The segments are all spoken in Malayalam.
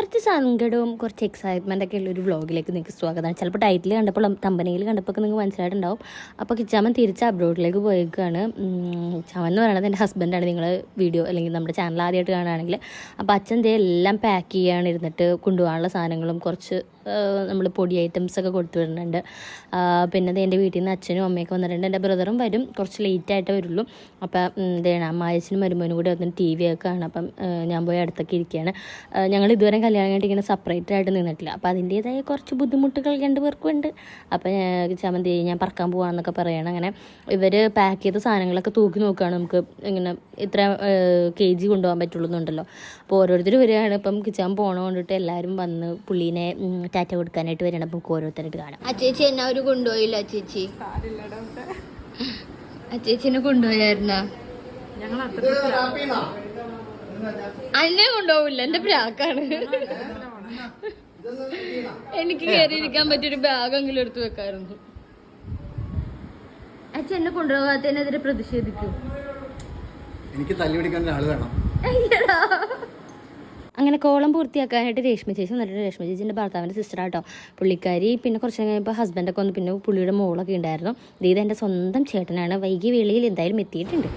കുറച്ച് സങ്കടവും കുറച്ച് എക്സൈറ്റ്മെന്റ് ഒക്കെ ഉള്ളൊരു വ്ളോഗിലേക്ക് നിങ്ങൾക്ക് സ്വാഗതം. ചിലപ്പോൾ ടൈറ്റിൽ കണ്ടപ്പോൾ തമ്പനയിൽ കണ്ടപ്പോൾ ഒക്കെ നിങ്ങൾക്ക് മനസ്സിലായിട്ടുണ്ടാവും. അപ്പോൾ കിച്ചാമൻ തിരിച്ച് അബ്രോഡിലേക്ക് പോയേക്കാണ്. ചമൻ എന്ന് പറയുന്നത് എന്റെ ഹസ്ബൻഡാണ് നിങ്ങൾ വീഡിയോ അല്ലെങ്കിൽ നമ്മുടെ ചാനൽ ആദ്യമായിട്ട് കാണുകയാണെങ്കിൽ. അപ്പോൾ അച്ഛൻ എല്ലാം പാക്ക് ചെയ്യാണ് ഇരുന്നിട്ട് കൊണ്ടുപോകാനുള്ള സാധനങ്ങളും കുറച്ച് നമ്മൾ പൊടി ഐറ്റംസ് ഒക്കെ കൊടുത്തു വിടുന്നുണ്ട്. പിന്നെ എന്റെ വീട്ടിൽ നിന്ന് അച്ഛനും അമ്മയൊക്കെ വന്നിട്ടുണ്ട്. എന്റെ ബ്രദറും വരും. കുറച്ച് ലേറ്റായിട്ട് വരുള്ളൂ. അപ്പം എന്താണ് അമ്മായച്ചനും മരുമോനും കൂടി വന്നിട്ട് ടി വി ഒക്കെ ആണ് അപ്പം ഞാൻ പോയി അടുത്തൊക്കെ ഇരിക്കുകയാണ്. ഞങ്ങൾ ഇതുവരെ കല്യാണം കഴിഞ്ഞിട്ട് ഇങ്ങനെ സെപ്പറേറ്റ് ആയിട്ട് നിന്നിട്ടില്ല. അപ്പോൾ അതിന്റേതായ കുറച്ച് ബുദ്ധിമുട്ടുകൾ രണ്ടുപേർക്കും ഉണ്ട്. അപ്പം ചമന്തി ഞാൻ പറക്കാൻ പോകാമെന്നൊക്കെ പറയണം. അങ്ങനെ ഇവർ പാക്ക് ചെയ്ത സാധനങ്ങളൊക്കെ തൂക്കി നോക്കുകയാണ് നമുക്ക് ഇങ്ങനെ ഇത്ര കെ ജി കൊണ്ടുപോകാൻ പറ്റുള്ളൂ എന്നുണ്ടല്ലോ അപ്പോൾ ഓരോരുത്തർ വരികയാണ്. ഇപ്പം കിച്ചാൻ പോകണ കൊണ്ടിട്ട് എല്ലാവരും വന്ന് പുള്ളീനെ ടാറ്റ കൊടുക്കാനായിട്ട് വരണം. അപ്പം നമുക്ക് ഓരോരുത്തരായിട്ട് കാണാം. ആ ചേച്ചി ഒരു കൊണ്ടുപോയില്ല ആ ചേച്ചി ആ ചേച്ചിനെ കൊണ്ടുപോയായിരുന്ന? അന്നെ കൊണ്ടുപോകില്ല എന്റെ ബ്രാക്കാണ് എനിക്ക് കയറിയിരിക്കാൻ പറ്റിയൊരു ബാഗെങ്കിലും എടുത്തു വെക്കാറുണ്ട് അച്ഛൻ എന്നെ കൊണ്ടുപോകാത്തതിനെതിരെ പ്രതിഷേധിക്കും. എനിക്ക് തല്ലി പിടിക്കാൻ ഒരാൾ വേണം. അങ്ങനെ കോളം പൂർത്തിയാക്കാനായിട്ട് രേഷ്മ ചേച്ചി വന്നിട്ട് രേഷ്മ ചേച്ചിന്റെ ഭർത്താവിന്റെ സിസ്റ്റർ ആട്ടോ. പുള്ളിക്കാരി പിന്നെ കുറച്ച് കഴിഞ്ഞപ്പോൾ ഹസ്ബൻഡൊക്കെ വന്നു പിന്നെ പുള്ളിയുടെ മോളൊക്കെ ഉണ്ടായിരുന്നു. ഇത് എന്റെ സ്വന്തം ചേട്ടനാണ്. വൈകി വേളയിൽ എന്തായാലും എത്തിയിട്ടുണ്ട്.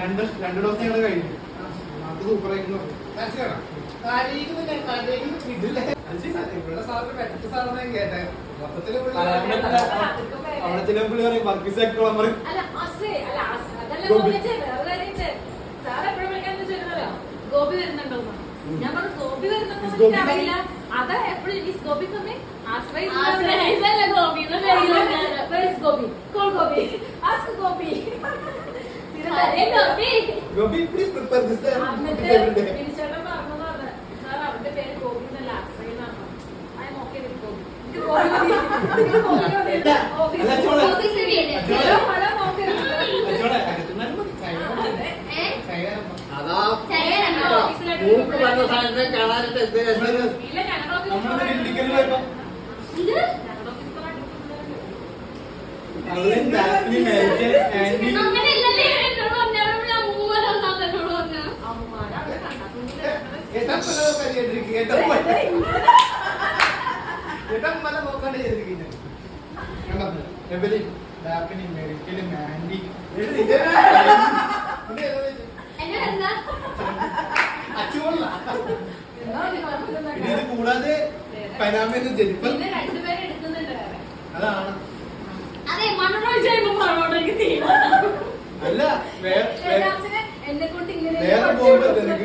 രണ്ട് രണ്ട് ദിവസം ഞങ്ങൾ കഴിഞ്ഞു. അത് സൂപ്പറായിരുന്നു മനസ്സിലാണോ അവിടെ ചില പുള്ളി പറയും വർഗീസ് ആക്ടോളം പറയും. അല്ല, അസേ, അല്ല, അസ- അതല്ല ഗോപി. വരുന്നുണ്ടോന്ന്. ഞാൻ പറഞ്ഞു ഗോപി വരുന്നുണ്ടോ എന്ന് അതാ എപ്പോഴും ഈ ഗോപി കമ്മി ആശ്രയ ആശ്രയിച്ചല്ല Gopi, Gopi call Gopi. Ask Gopi Gopi. Gopi please prepare this എന്നിട്ട് ബിനിച്ചേട്ടൻ നോക്കാൻ ചെയ്തിരിക്കും ഏട്ടപ്പന ഏട്ടപ്പന നോക്കാണ്ട് ചെയ്തിരിക്കുന്നു കണ്ടോ എബലി ഡാഫിനി മെറിക്കലും. ഇനി ഇത് കൂടാതെ പനാമെന്ന് ജനിപ്പൽ. അതാണ് അല്ല വേറെ വേറെ- ബോംബ് കൊടുക്കുന്നൊക്കെ.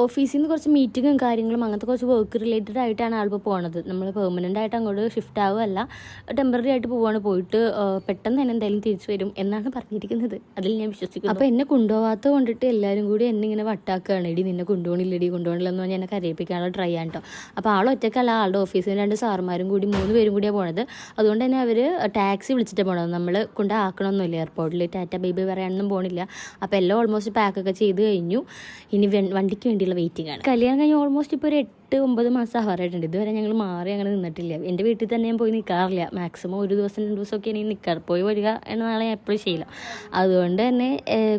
ഓഫീസിൽ നിന്ന് കുറച്ച് മീറ്റിങ്ങും കാര്യങ്ങളും അങ്ങനത്തെ കുറച്ച് വർക്ക് റിലേറ്റഡ് ആയിട്ടാണ് ആളിപ്പോൾ പോണത്. നമ്മൾ പെർമനന്റ് ആയിട്ട് അങ്ങോട്ട് ഷിഫ്റ്റ് ആവുകയല്ല ടെമ്പററി ആയിട്ട് പോവാണ്. പോയിട്ട് പെട്ടെന്ന് തന്നെ എന്തായാലും തിരിച്ചു വരും എന്നാണ് പറഞ്ഞിരിക്കുന്നത്. അതിൽ ഞാൻ വിശ്വസിക്കുന്നു. അപ്പോൾ എന്നെ കൊണ്ടുപോകാത്ത കൊണ്ടിട്ട് എല്ലാവരും കൂടി എന്നെ ഇങ്ങനെ വട്ടാക്കുകയാണ്. ഇടി നിന്നെ കൊണ്ടുപോകണില്ലടി കൊണ്ടുപോകണില്ല എന്ന് പറഞ്ഞാൽ എന്നെ കരയിപ്പിക്കാനുള്ള ട്രൈ ആണ് കേട്ടോ അപ്പോൾ ആൾ ഒറ്റക്കല്ല ആളുടെ ഓഫീസിൽ രണ്ട് സാറുമാരും കൂടി മൂന്ന് പേരും കൂടിയാണ് പോണത്. അതുകൊണ്ട് തന്നെ അവർ ടാക്സി വിളിച്ചിട്ട് പോണത്. നമ്മൾ കൊണ്ടാക്കണമെന്നില്ല എയർപോർട്ടിൽ ടാറ്റ ബേബി പറയാനൊന്നും പോണില്ല. അപ്പോൾ എല്ലാം ഓൾമോസ്റ്റ് പാക്കൊക്കെ ചെയ്ത് കഴിഞ്ഞു. ഇനി വണ്ടിക്ക് വണ്ടിക്ക് വേണ്ടിയുള്ള വെയിറ്റിംഗ് ആണ്. കല്യാണം കഴിഞ്ഞ് ഓൾമോസ്റ്റ് ഇപ്പോൾ ഒരു എട്ട് ഒമ്പത് മാസം ആവാറായിട്ടുണ്ട്. ഇതുവരെ ഞങ്ങൾ മാറി അങ്ങനെ നിന്നിട്ടില്ല. എന്റെ വീട്ടിൽ തന്നെ ഞാൻ പോയി നിൽക്കാറില്ല മാക്സിമം ഒരു ദിവസം രണ്ട് ദിവസമൊക്കെ ഇനി നിൽക്കാറ് പോയി വരിക എന്നാണ് ഞാൻ എപ്പോഴും ശീലം അതുകൊണ്ട് തന്നെ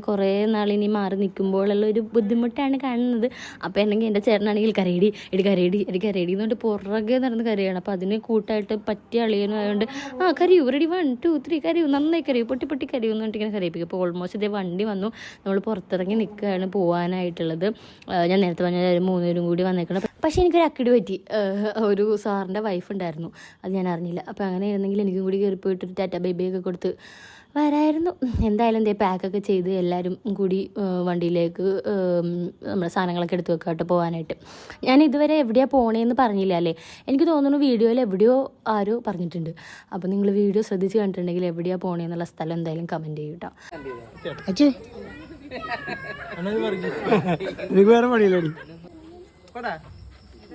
കുറേ നാളിനി മാറി നിൽക്കുമ്പോഴുള്ള ഒരു ബുദ്ധിമുട്ടാണ് കാണുന്നത്. അപ്പോൾ എന്നെങ്കിൽ എന്റെ ചേട്ടനാണെങ്കിൽ കരയടി എടി ഇടി എടി എന്ന് പറഞ്ഞിട്ട് പുറകെ നടന്ന് കരയാണ്. അപ്പോൾ അതിന് കൂട്ടായിട്ട് പറ്റിയ അളിയനും ആയതുകൊണ്ട് ആ കരയൂ റെഡി വൺ ടു ത്രീ കരയൂ നന്നായി കരയൂ പൊട്ടി പൊട്ടി കരയൂ എന്ന് ഇങ്ങനെ കരയിപ്പിക്കും. അപ്പോൾ ഓൾമോസ്റ്റ് ഇതേ വണ്ടി വന്നു. നമ്മൾ പുറത്തിറങ്ങി നിൽക്കുകയാണ് പോകാനായിട്ടുള്ളത്. ഞാൻ നേരത്തെ പറഞ്ഞ മൂന്നുപേരും കൂടി വന്നേക്കണം. പക്ഷേ എനിക്കൊരു അക്കിടി പറ്റി. ഒരു സാറിന്റെ വൈഫ് ഉണ്ടായിരുന്നു. അത് ഞാൻ അറിഞ്ഞില്ല. അപ്പോൾ അങ്ങനെ ആയിരുന്നെങ്കിൽ എനിക്കും കൂടി കയറി പോയിട്ട് ഒരു ടാറ്റ ബേബിയൊക്കെ കൊടുത്ത് വരായിരുന്നു. എന്തായാലും എന്തേ പാക്കൊക്കെ ചെയ്ത് എല്ലാവരും കൂടി വണ്ടിയിലേക്ക് നമ്മുടെ സാധനങ്ങളൊക്കെ എടുത്ത് വെക്കാട്ട് പോകാനായിട്ട് ഞാൻ ഇതുവരെ എവിടെയാണ് പോണേന്ന് പറഞ്ഞില്ല അല്ലേ? എനിക്ക് തോന്നുന്നു വീഡിയോയിൽ എവിടെയോ ആരോ പറഞ്ഞിട്ടുണ്ട്. അപ്പോൾ നിങ്ങൾ വീഡിയോ ശ്രദ്ധിച്ച് കണ്ടിട്ടുണ്ടെങ്കിൽ എവിടെയാണ് പോണേന്നുള്ള സ്ഥലം എന്തായാലും കമന്റ് ചെയ്യും കേട്ടോ എനിക്ക് വേറെ പണിയില്ലേടി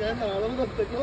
ഞാൻ നാളെ ഒപ്പിച്ച്